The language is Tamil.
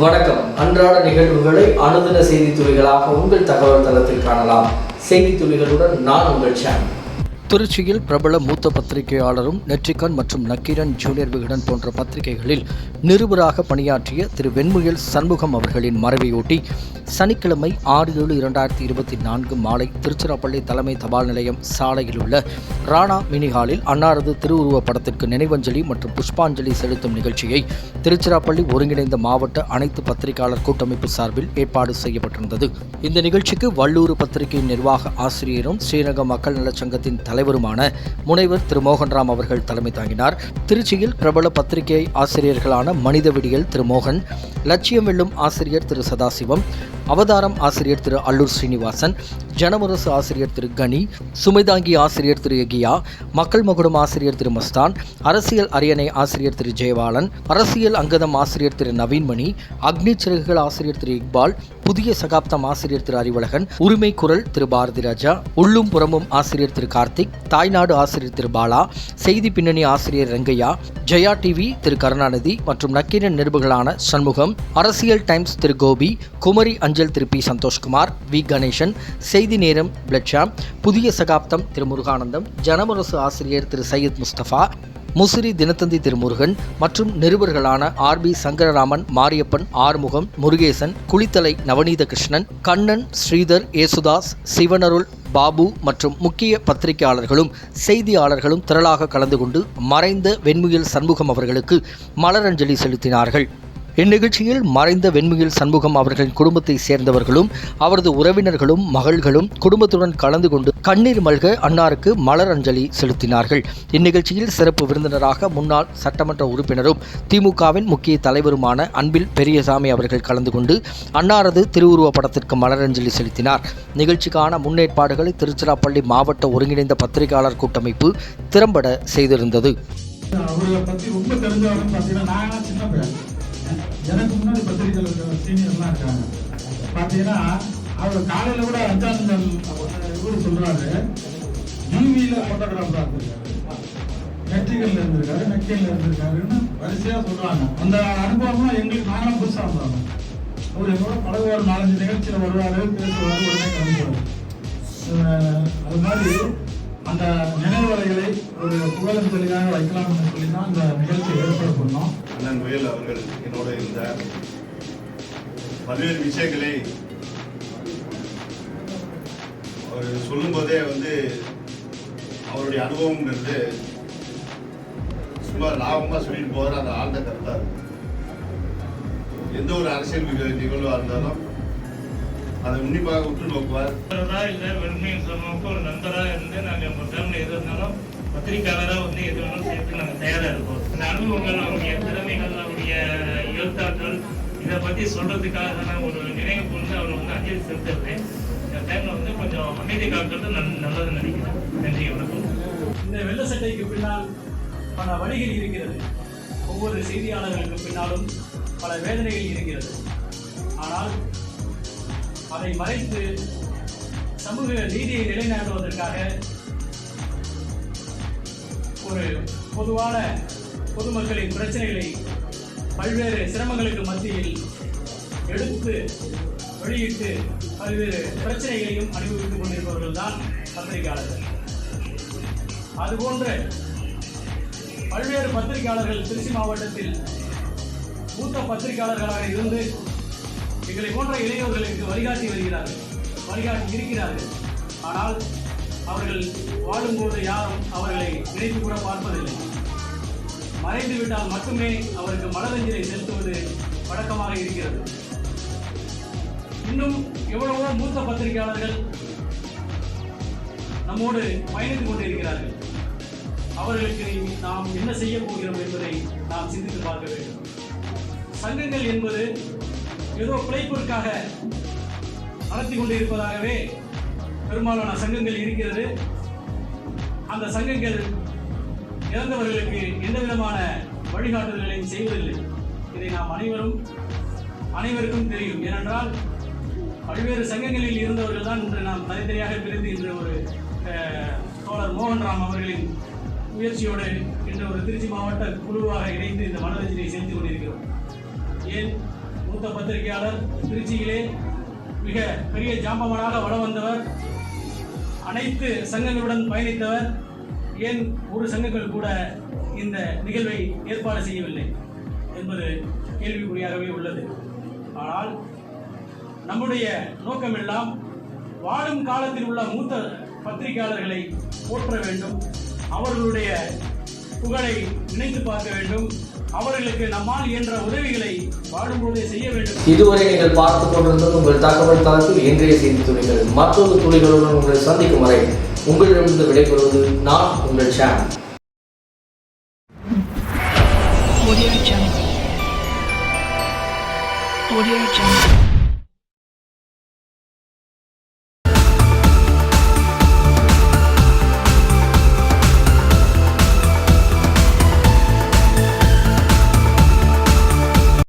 வணக்கம். அன்றாட நிகழ்வுகளை அனுதின செய்தி துளிகளாக உங்கள் தகவல் தளத்தில் காணலாம். செய்தி துளிகளுடன் நான் உங்கள் சேன் திருச்சியில் பிரபல மூத்த பத்திரிகையாளரும் நெற்றிக்கன் மற்றும் நக்கீரன் ஜூனியர் விகடன் போன்ற பத்திரிகைகளில் நிருபராக பணியாற்றிய திரு வெண்முயல் சண்முகம் அவர்களின் மறைவையொட்டி சனிக்கிழமை ஆறு ஏழு இரண்டாயிரத்தி இருபத்தி நான்கு மாலை திருச்சிராப்பள்ளி தலைமை தபால் நிலையம் சாலையில் உள்ள ராணா மினி ஹாலில் அன்னாரது திருவுருவப் படத்திற்கு நினைவஞ்சலி மற்றும் புஷ்பாஞ்சலி செலுத்தும் நிகழ்ச்சியை திருச்சிராப்பள்ளி ஒருங்கிணைந்த மாவட்ட அனைத்து பத்திரிகையாளர் கூட்டமைப்பு சார்பில் ஏற்பாடு செய்யப்பட்டிருந்தது. இந்த நிகழ்ச்சிக்கு வள்ளூர் பத்திரிகையின் நிர்வாக ஆசிரியரும் ஸ்ரீரங்கம் மக்கள் நலச்சங்கத்தின் தலைவருமான முனைவர் திரு மோகன்ராம் அவர்கள் தலைமை தாங்கினார். திருச்சியில் பிரபல பத்திரிகை ஆசிரியர்களான மனிதவிடியல் திரு மோகன் லட்சியம் வெல்லும் ஆசிரியர் திரு சதாசிவம் அவதாரம் ஆசிரியர் திரு அல்லூர் ஸ்ரீனிவாசன் ஜனமுரசு ஆசிரியர் திரு கனி சுமைதாங்கி ஆசிரியர் திரு எகியா மக்கள் மகுடம் ஆசிரியர் திரு மஸ்தான் அரசியல் அரியணை ஆசிரியர் திரு ஜெயவாளன் அரசியல் அங்கதம் ஆசிரியர் திரு நவீன்மணி அக்னி சிறகுகள் ஆசிரியர் திரு இக்பால் புதிய சகாப்தம் ஆசிரியர் திரு அறிவழகன் உரிமை குரல் திரு பாரதி ராஜா உள்ளும் புறமும் ஆசிரியர் திரு கார்த்திக் தாய்நாடு ஆசிரியர் திரு பாலா செய்தி பின்னணி ஆசிரியர் ரங்கையா ஜெயா டிவி திரு கருணாநிதி மற்றும் நக்கீரன் நிருபர்களான சண்முகம் அரசியல் டைம்ஸ் திரு கோபி குமரி அஞ்சு திரு பி சந்தோஷ்குமார் வி. கணேசன் செய்தி நேரம் பிளட்ஷாம் புதிய சகாப்தம் திரு முருகானந்தம் ஜனமரசு ஆசிரியர் திரு. சையத் முஸ்தபா முசிறி தினத்தந்தி திருமுருகன் மற்றும் நிருபர்களான ஆர். பி. சங்கரராமன் மாரியப்பன் ஆறுமுகம் முருகேசன் குளித்தலை நவநீத கிருஷ்ணன் கண்ணன் ஸ்ரீதர் ஏசுதாஸ் சிவனருள் பாபு மற்றும் முக்கிய பத்திரிகையாளர்களும் செய்தியாளர்களும் திரளாக கலந்து கொண்டு மறைந்த வெண்முயல் சண்முகம் அவர்களுக்கு மலரஞ்சலி செலுத்தினார்கள். இந்நிகழ்ச்சியில் மறைந்த வெண்முகில் சண்முகம் அவர்களின் குடும்பத்தை சேர்ந்தவர்களும் அவரது உறவினர்களும் மகள்களும் குடும்பத்துடன் கலந்து கொண்டு கண்ணீர் மல்க அன்னாருக்கு மலர் அஞ்சலி செலுத்தினார்கள். இந்நிகழ்ச்சியில் சிறப்பு விருந்தினராக முன்னாள் சட்டமன்ற உறுப்பினரும் திமுகவின் முக்கிய தலைவருமான அன்பில் பெரியசாமி அவர்கள் கலந்து கொண்டு அன்னாரது திருவுருவ படத்திற்கு மலரஞ்சலி செலுத்தினார். நிகழ்ச்சிக்கான முன்னேற்பாடுகளை திருச்சிராப்பள்ளி மாவட்ட ஒருங்கிணைந்த பத்திரிகையாளர் கூட்டமைப்பு திறம்பட செய்திருந்தது. அவரை பத்தி ரொம்ப தெரிஞ்சவங்க பார்த்தீங்கன்னா நான் சின்ன பையன் முன்னாடி சீனியர்லாம் இருக்காங்க. பார்த்தீங்கன்னா அவர் காலையில கூட அஞ்சாந்தல் இவர் சொல்றாரு. டிவியில போட்டோகிராஃபரா இருந்திருக்காரு நெற்றிகள்ல இருந்திருக்காரு நெக்கையில இருந்திருக்காருன்னு வரிசையா சொல்கிறாங்க அந்த அனுபவம்லாம் எங்களுக்கு நாங்களும் புதுசா இருந்தாங்க அவர் எங்களோட பழகுவார் நாலஞ்சு நிகழ்ச்சியில வருவார் பேசுவார் உடனே கிளம்புவாரு. அஹ் அது மாதிரி அந்த நினைவலைகளை ஒரு புகழஞ்சலியாக வைக்கலாம்னு சொல்லி தான் அந்த நிகழ்ச்சியை ஏற்பாடு பண்ணோம். அண்ணன் முயல் அவர்கள் என்னோட இருந்தார் பல்வேறு விஷயங்களை அவர் சொல்லும்போதே வந்து அவருடைய அனுபவம்ங்கிறது சும்மா லாபமாக சொல்லிட்டு போகிற அந்த ஆழ்ந்த கருத்தா இருக்கும். எந்த ஒரு அரசியல் நிக- நிகழ்வா இருந்தாலும் அதை உன்னிப்பாக உற்று நோக்குவார். நண்பரா இல்ல வெறுமையும் சமூகம் ஒரு நண்பரா இருந்து நாங்க உங்க ஃபேமிலி எது இருந்தாலும் பத்திரிக்கையாளரா வந்து எது வேணாலும் சேர்த்து நாங்க தயாரா இருக்கோம் இந்த அனுபவங்கள் அவருடைய திறமைகள் அவருடைய இதை பத்தி சொல்றதுக்காக ஒரு நினைவு கொண்டு அவர் வந்து அஞ்சலி செலுத்துறது இந்த டைம்ல வந்து கொஞ்சம் அமைதி காக்கிறது நல்- நல்லதுன்னு நினைக்கிறேன். நன்றி வணக்கம். இந்த வெள்ள சட்டைக்கு பின்னால் பல வழிகள் இருக்கிறது. ஒவ்வொரு செய்தியாளர்களுக்கு பின்னாலும் பல வேதனைகள் இருக்கிறது. ஆனால் அதை மறைத்து சமூக நீதியை நிலைநாட்டுவதற்காக ஒரு பொதுவான பொதுமக்களின் பிரச்சனைகளை பல்வேறு சிரமங்களுக்கு மத்தியில் எடுத்து வெளியிட்டு பல்வேறு பிரச்சனைகளையும் அனுபவித்துக் கொண்டிருப்பவர்கள் தான் பத்திரிகையாளர்கள். அதுபோன்று பல்வேறு பத்திரிகையாளர்கள் திருச்சி மாவட்டத்தில் மூத்த பத்திரிகையாளர்களாக இருந்து எங்களை போன்ற இளைஞர்களுக்கு வழிகாட்டி வருகிறார்கள். வழிகாட்டி இருக்கிறார்கள். ஆனால் அவர்கள் வாழும்போது யாரும் அவர்களை நினைத்து கூட பார்ப்பதில்லை. மறைந்து விட்டால் மட்டுமே அவருக்கு மலரஞ்சலை செலுத்துவது வழக்கமாக இருக்கிறது. இன்னும் எவ்வளவோ மூத்த பத்திரிகையாளர்கள் நம்மோடு பயணித்துக் கொண்டிருக்கிறார்கள் அவர்களுக்கு நாம் என்ன செய்ய போகிறோம் என்பதை நாம் சிந்தித்து பார்க்க வேண்டும். சங்கங்கள் என்பது ஏதோ பிழைப்பிற்காக நடத்தி கொண்டிருப்பதாகவே பெரும்பாலான சங்கங்கள் இருக்கிறது. அந்த சங்கங்கள் இறந்தவர்களுக்கு எந்த விதமான வழிகாட்டுதல்களையும் செய்வதில்லை. இதை நாம் அனைவரும் அனைவருக்கும் தெரியும். ஏனென்றால் பல்வேறு சங்கங்களில் இருந்தவர்கள் தான் இன்று நாம் தனித்தனியாக பிரிந்து இன்று ஒரு தோழர் மோகன்ராம் அவர்களின் முயற்சியோடு இன்று ஒரு திருச்சி மாவட்ட குழுவாக இணைந்து இந்த மனரஞ்சனை செலுத்திக் கொண்டிருக்கிறோம். ஏன்? மூத்த பத்திரிகையாளர் திருச்சியிலே மிக பெரிய ஜாம்பவனாக வலம் வந்தவர் அனைத்து சங்கங்களுடன் பயணித்தவர் ஏன் ஒரு சங்கங்கள் கூட இந்த நிகழ்வை ஏற்பாடு செய்யவில்லை என்பது கேள்விக்குறியாகவே உள்ளது. ஆனால் நம்முடைய நோக்கமெல்லாம் வாழும் காலத்தில் உள்ள மூத்த பத்திரிகையாளர்களை போற்ற வேண்டும் அவர்களுடைய புகழை நினைத்து பார்க்க வேண்டும் அவர்களுக்கு நம்மால் இயன்ற உதவிகளை வாழும்போதே செய்ய வேண்டும் இதுவரை நீங்கள் பார்த்து கொண்டிருந்தது உங்கள் தகவல் தளத்தில் இன்றைய செய்தி துளிகள் மற்றொரு துளிகளுடன் உங்களை சந்திக்கும் வரை உங்களிடமிருந்து விடைபெறுவது நான் உங்கள் Audio Jungle. Audio Jungle.